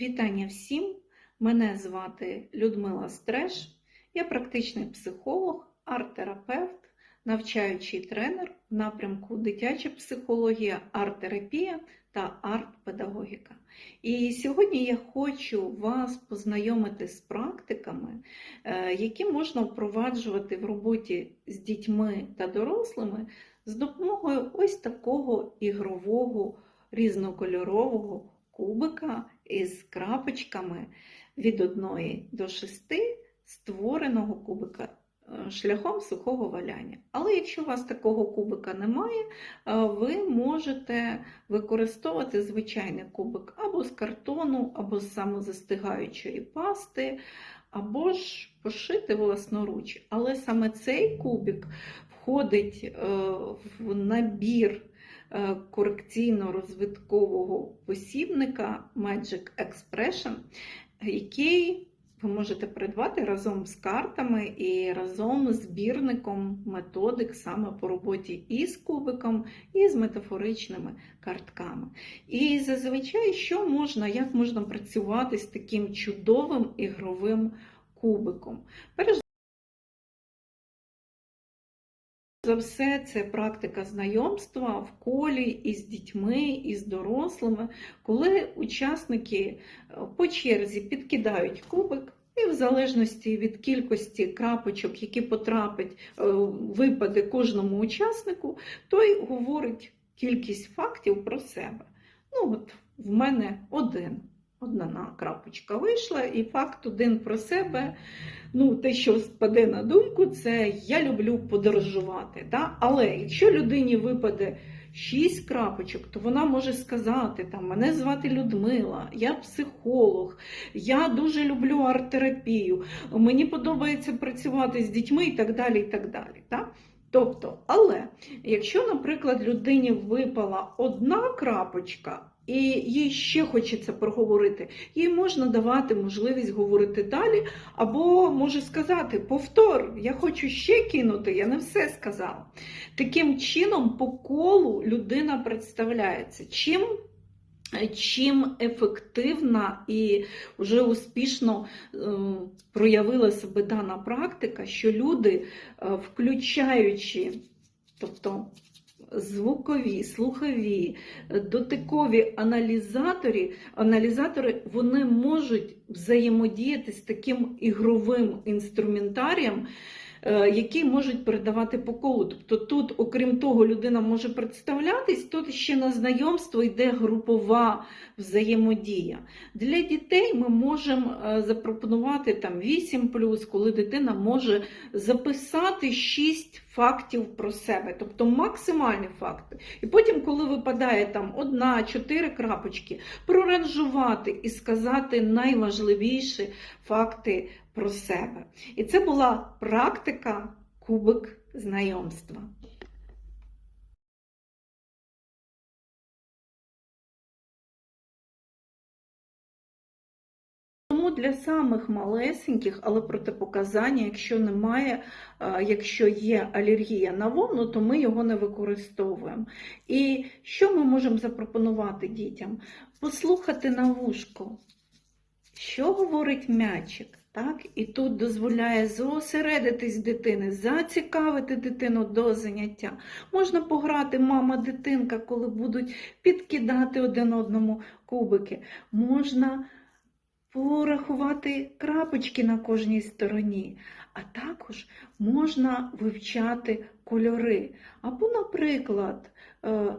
Вітання всім! Мене звати Людмила Стреш. Я практичний психолог, арт-терапевт, навчаючий тренер в напрямку дитяча психологія, арт-терапія та арт-педагогіка. І сьогодні я хочу вас познайомити з практиками, е, які можна впроваджувати в роботі з дітьми та дорослими з допомогою ось такого ігрового різнокольорового кубика крапочками від 1 до 6 створеного кубика е, шляхом сухого валяння. Але якщо у вас такого кубика немає, е, ви можете використовувати звичайний кубик або з картону, або з самозастигаючої пасти, або ж пошити власноруч. Але саме цей кубик входить е, в набір корекційно-розвиткового посібника Magic Expression, який ви можете придбати разом з картами і разом з збірником методик саме по роботі і з кубиком, і з метафоричними картками. І зазвичай, що можна, як можна працювати з таким чудовим ігровим кубиком? За все, це практика знайомства в колі із дітьми, із дорослими, коли учасники е, по черзі підкидають кубик. І в залежності від кількості крапочок, які потрапить, е, випаде кожному учаснику, той говорить кількість фактів про себе. Ну, от в мене один. Одна крапочка вийшла, і факт один про себе. Ну, те, що спаде на думку, це я люблю подорожувати. Да? Але якщо людині випаде шість крапочок, то вона може сказати: там, мене звати Людмила, я психолог, я дуже люблю арт-терапію, мені подобається працювати з дітьми і так далі. і так далі. Да? Тобто, але якщо, наприклад, людині випала одна крапочка, і їй ще хочеться проговорити, їй можна давати можливість говорити далі, або може сказати: повтор, я хочу ще кинути, я не все сказала. Таким чином, по колу людина представляється. Чим Чим ефективна і вже успішно е, проявила себе дана практика, що люди, е, включаючи, тобто звукові, слухові, дотикові аналізатори, аналізатори, вони можуть взаємодіяти з таким ігровим інструментарієм, е, який можуть передавати по колу. Тобто тут, окрім того, людина може представлятись, тут ще на знайомство йде групова взаємодія. Для дітей ми можемо е, запропонувати там 8, коли дитина може записати 6 фактів про себе, тобто максимальні факти. І потім, коли випадає там одна, чотири крапочки, проранжувати і сказати найважливіші факти про себе. І це була практика кубик знайомства. Тому для самих малесеньких, але протипоказання, якщо немає, якщо є алергія на вовну, то ми його не використовуємо. І що ми можемо запропонувати дітям? Послухати на вушко, що говорить м'ячик. Так? І тут дозволяє зосередитись дитини, зацікавити дитину до заняття. Можна пограти мама-дитинка, коли будуть підкидати один одному кубики. Можна порахувати крапочки на кожній стороні, а також можна вивчати кольори. Або, наприклад, е,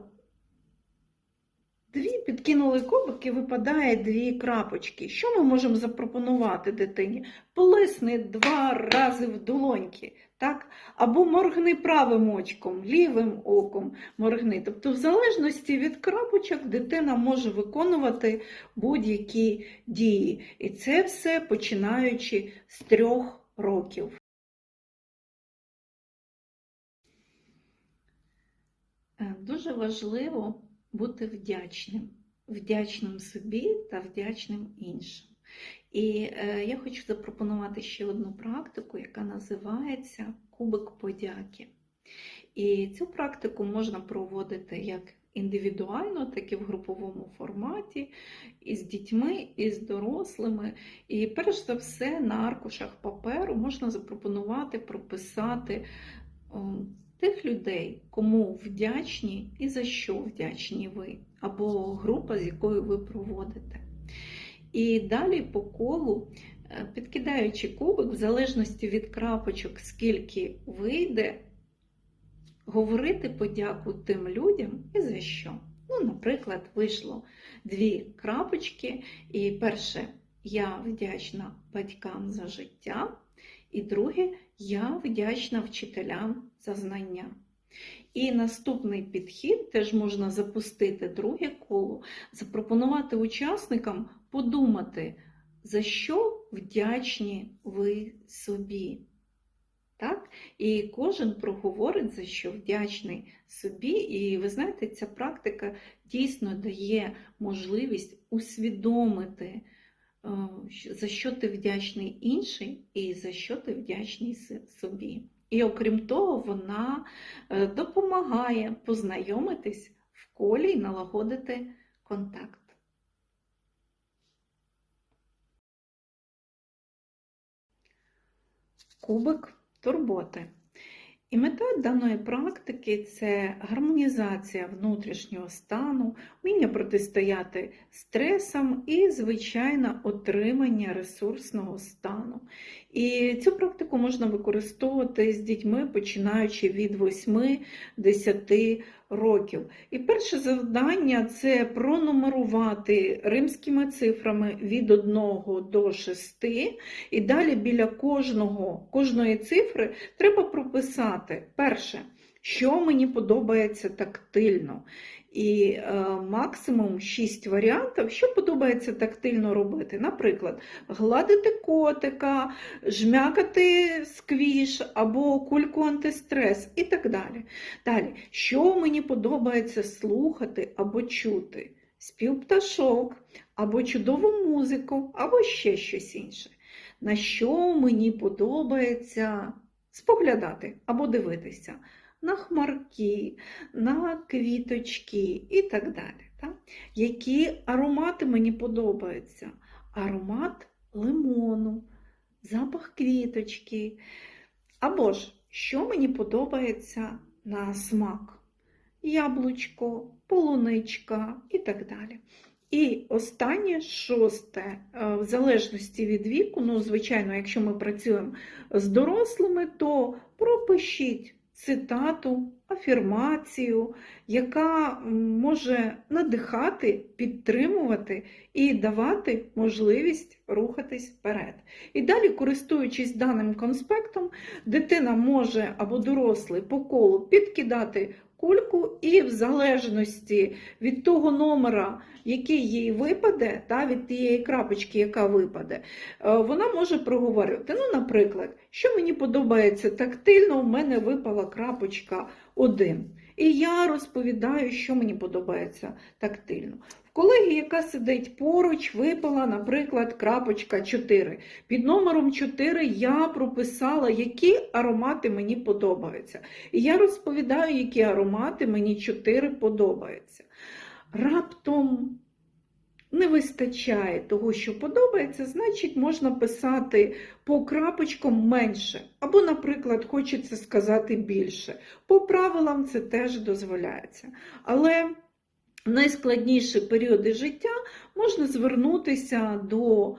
Дві підкинули кубики, випадає дві крапочки. Що ми можемо запропонувати дитині? Полисни два рази в долоньки, так? або моргни правим очком, лівим оком моргни. Тобто, в залежності від крапочок, дитина може виконувати будь-які дії. І це все починаючи з трьох років. Е, дуже важливо бути вдячним, вдячним собі та вдячним іншим. І е, я хочу запропонувати ще одну практику, яка називається Кубик подяки. І цю практику можна проводити як індивідуально, так і в груповому форматі, і з дітьми, і з дорослими. І перш за все на аркушах паперу можна запропонувати прописати о, тих людей, кому вдячні і за що вдячні ви, або група, з якою ви проводите. І далі по колу, е, підкидаючи кубик, в залежності від крапочок, скільки вийде, говорити подяку тим людям і за що. Ну, наприклад, вийшло дві крапочки, і перше, я вдячна батькам за життя, і друге, я вдячна вчителям за знання. І наступний підхід теж можна запустити друге коло, запропонувати учасникам подумати, за що вдячні ви собі. Так? І кожен проговорить, за що вдячний собі. І ви знаєте, ця практика дійсно дає можливість усвідомити, за що ти вдячний інший і за що ти вдячний собі. І окрім того, вона е, допомагає познайомитись в колі і налагодити контакт. Кубик турботи. І мета даної практики це гармонізація внутрішнього стану, вміння протистояти стресам і, звичайно, отримання ресурсного стану. І цю практику можна використовувати з дітьми, починаючи від 8-10 років. І перше завдання це пронумерувати римськими цифрами від 1 до 6, і далі біля кожного, кожної цифри треба прописати перше, що мені подобається тактильно. І е, максимум 6 варіантів, що подобається тактильно робити. Наприклад, гладити котика, жмякати сквіш або кульку антистрес і так далі. Далі, що мені подобається слухати або чути? Спів пташок, або чудову музику, або ще щось інше. На що мені подобається споглядати або дивитися? На хмарки, на квіточки і так далі. Так? Які аромати мені подобаються? Аромат лимону, запах квіточки. Або ж, що мені подобається на смак? Яблучко, полуничка і так далі. І останнє шосте, е, в залежності від віку, ну, звичайно, якщо ми працюємо з дорослими, то пропишіть цитату, афірмацію, яка може надихати, підтримувати і давати можливість рухатись вперед. І далі, користуючись даним конспектом, дитина може або дорослий по колу підкидати кульку, і в залежності від того номера, який їй випаде, та, від тієї крапочки, яка випаде, е, вона може проговорювати. Ну, наприклад, що мені подобається тактильно, у мене випала крапочка 1. І я розповідаю, що мені подобається тактильно. В колеги, яка сидить поруч, випала, наприклад, крапочка 4. Під номером 4 я прописала, які аромати мені подобаються. І я розповідаю, які аромати мені 4 подобаються. Раптом не вистачає того, що подобається, значить можна писати по крапочкам менше. Або, наприклад, хочеться сказати більше. По правилам це теж дозволяється. Але найскладніші періоди життя можна звернутися до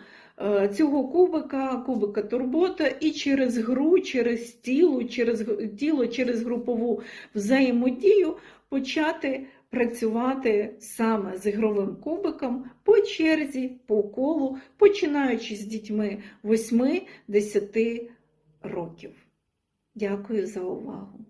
цього кубика, кубика турбота, і через гру, через тіло, через тіло, через групову взаємодію почати працювати саме з ігровим кубиком по черзі, по колу, починаючи з дітьми 8-10 років. Дякую за увагу!